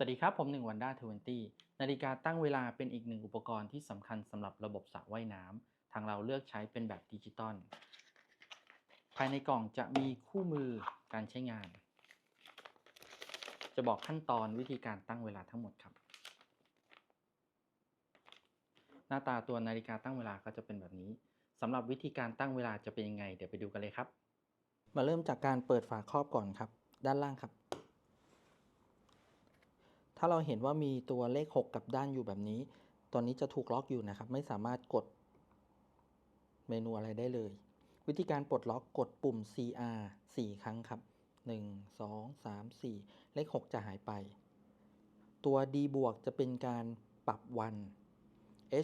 สวัสดีครับ ผมหนึ่งวันด้าทเวนตี้นาฬิกาตั้งเวลาเป็นอีกหนึ่งอุปกรณ์ที่สำคัญสำหรับระบบสระว่ายน้ำทางเราเลือกใช้เป็นแบบดิจิตอลภายในกล่องจะมีคู่มือการใช้งาน จะบอกขั้นตอนวิธีการตั้งเวลาทั้งหมดครับ หน้าตาตัวนาฬิกาตั้งเวลาก็จะเป็นแบบนี้สำหรับวิธีการตั้งเวลาจะเป็นยังไง เดี๋ยวไปดูกันเลยครับ มาเริ่มจากการเปิดฝาครอบก่อนครับ ด้านล่างครับ ถ้าเราเห็นว่ามีตัวเลข 6 กับด้านอยู่แบบนี้ตัวนี้จะถูกล็อกอยู่นะครับ ไม่สามารถกดเมนูอะไรได้เลย วิธีการปลดล็อกกดปุ่ม CR 4 ครั้งครับ 1 2 3 4 เลข 6 จะหายไป ตัว D บวกจะเป็นการปรับวัน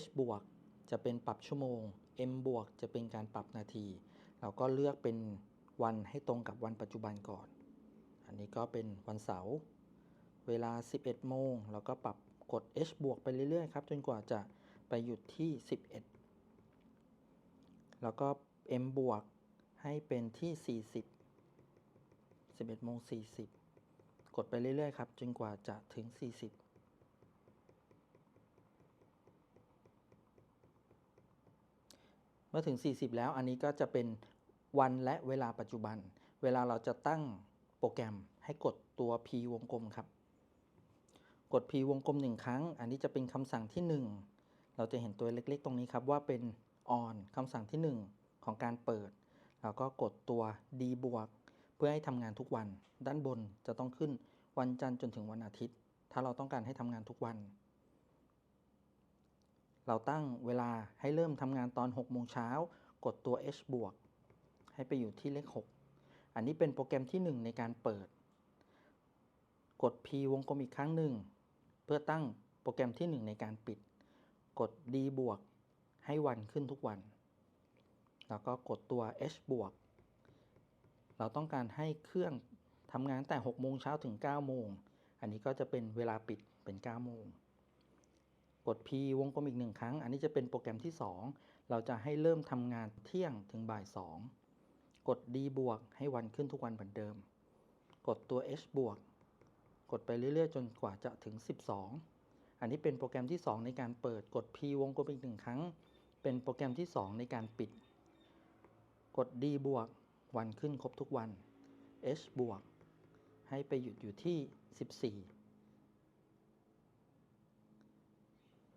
H บวกจะเป็นปรับชั่วโมง M บวกจะเป็นการปรับนาที เราก็เลือกเป็นวันให้ตรงกับวันปัจจุบันก่อน อันนี้ก็เป็นวันเสาร์ เวลา 11 โมงเราก็ปรับกด H บวกไปเรื่อยๆ ครับ จนกว่าจะไปหยุดที่ 11 แล้วก็ M บวกให้เป็นที่ 40 11โมง40 กดไปเรื่อยๆ ครับ จนกว่าจะถึง 40เมื่อถึง 40 แล้ว อันนี้ก็จะเป็นวันและเวลาปัจจุบัน เวลาเราจะตั้งโปรแกรมให้กดตัว P วงกลมครับ กด P วงกลม 1 ครั้ง อันนี้จะเป็นคำสั่งที่ 1 เราจะเห็นตัวเล็กๆ ตรงนี้ครับว่าเป็น on คำสั่งที่ 1 ของการเปิด แล้วก็กดตัว D บวกเพื่อให้ทำงานทุกวัน ด้านบนจะต้องขึ้นวันจันทร์จนถึงวันอาทิตย์ ถ้าเราต้องการให้ทำงานทุกวัน เราตั้งเวลาให้เริ่มทำงานตอน6โมงเช้ากดตัว H บวกให้ไปอยู่ที่เลข 6 อันนี้เป็นโปรแกรมที่ 1 ในการเปิด กด P วงกลมอีกครั้งหนึ่ง เพื่อตั้งโปรแกรมที่ 1 ในการปิด กด D บวกให้วันขึ้นทุกวัน แล้วก็กดตัว H บวกเราต้องการให้เครื่องทำงานตั้งแต่6โมงเช้าถึง9โมง อันนี้ก็จะเป็นเวลาปิดเป็น9โมง กด P วงกลมอีกหนึ่งครั้ง อันนี้จะเป็นโปรแกรมที่ 2 เราจะให้เริ่มทำงานเที่ยงถึงบ่าย 2 กด D บวกให้วันขึ้นทุกวันเหมือนเดิม กดตัว H บวก กดไปเรื่อยๆ จนกว่าจะถึง 12 อันนี้เป็นโปรแกรมที่ 2 ในการเปิดกด P วงกลมอีกหนึ่งครั้ง เป็นโปรแกรมที่ 2 ในการปิด กด D บวก วันขึ้นครบทุกวัน H บวก ให้ไปหยุดอยู่ที่ 14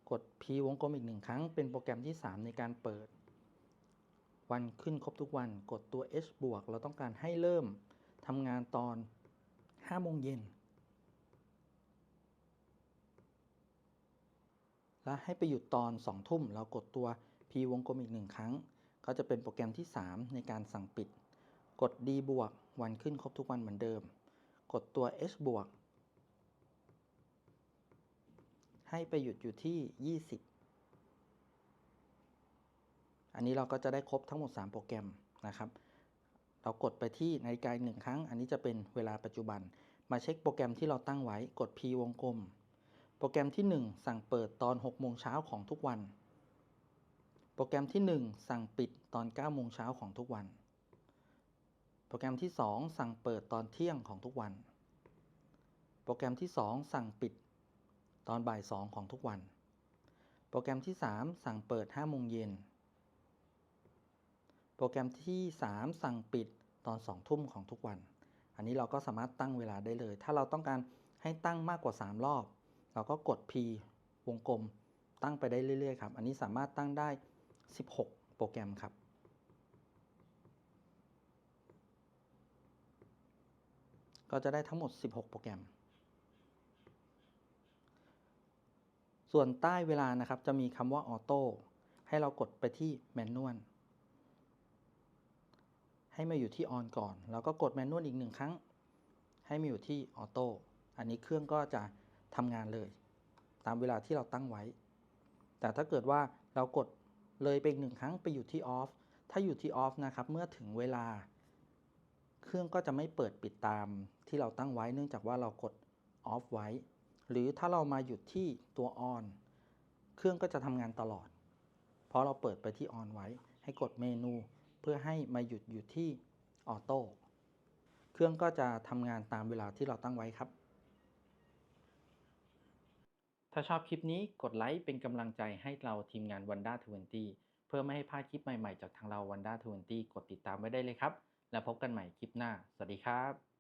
กด P วงกลมอีกหนึ่งครั้ง เป็นโปรแกรมที่ 3 ในการเปิด วันขึ้นครบทุกวัน กดตัว H บวก เราต้องการให้เริ่มทำงานตอน5โมงเย็น และให้ไปหยุดตอน 2 ทุ่ม เรากดตัว P วงกลมอีกหนึ่งครั้ง ก็จะเป็นโปรแกรมที่ 3 ในการสั่งปิด กด D บวก วันขึ้นครบทุกวันเหมือนเดิม กดตัว H บวก ให้ไปหยุดอยู่ที่ 20 อันนี้เราก็จะได้ครบทั้งหมด 3 โปรแกรมนะครับ เรากดไปที่นาฬิกาหนึ่งครั้ง อันนี้จะเป็นเวลาปัจจุบัน มาเช็คโปรแกรมที่เราตั้งไว้ กด P วงกลม โปรแกรมที่ 1 สั่งเปิดตอน 6 โมงเช้าของทุกวัน โปรแกรมที่ 1 สั่งปิดตอน 9 โมงเช้าของทุกวัน โปรแกรมที่ 2 สั่งเปิดตอนเที่ยงของทุกวัน โปรแกรมที่ 2 สั่งปิดตอนบ่าย 2 ของทุกวัน โปรแกรมที่ 3 สั่งเปิด 5 โมงเย็น โปรแกรมที่ 3 สั่งปิดตอน 2 ทุ่มของทุกวัน อันนี้เราก็สามารถตั้งเวลาได้เลย ถ้าเราต้องการให้ตั้งมากกว่า 3 รอบ เราก็กด P วงกลมตั้งไปได้เรื่อยๆครับ อันนี้สามารถตั้งได้ 16 โปรแกรมครับ ก็จะได้ทั้งหมด 16 โปรแกรม ส่วนใต้เวลานะครับ จะมีคำว่าออโต้ให้เรากดไปที่แมนนวลให้มาอยู่ที่ออนก่อน แล้วก็กดแมนนวลอีกหนึ่งครั้ง ให้มาอยู่ที่ออโต้อันนี้เครื่องก็จะ ทำงานเลย ตามเวลาที่เราตั้งไว้ แต่ถ้าเกิดว่าเรากดเลยไปอีกหนึ่งครั้งไปอยู่ที่ออฟถ้าอยู่ที่ออฟนะครับเมื่อถึงเวลา เครื่องก็จะไม่เปิดปิดตามที่เราตั้งไว้เนื่องจากว่าเรากดออฟไว้ หรือถ้าเรามาหยุดที่ตัวออนเครื่องก็จะทำงานตลอด เพราะเราเปิดไปที่ออนไว้ ให้กดเมนู เพื่อให้มาหยุดอยู่ที่ออโต้เครื่องก็จะทำงานตามเวลาที่เราตั้งไว้ครับ ถ้าชอบคลิปนี้กดไลค์เป็นกำลังใจให้เราทีมงาน Wanda 20เพื่อไม่ให้พลาดคลิปใหม่ๆ จากทางเรา Wanda 20กดติดตามไว้ได้เลยครับ แล้วพบกันใหม่คลิปหน้า สวัสดีครับ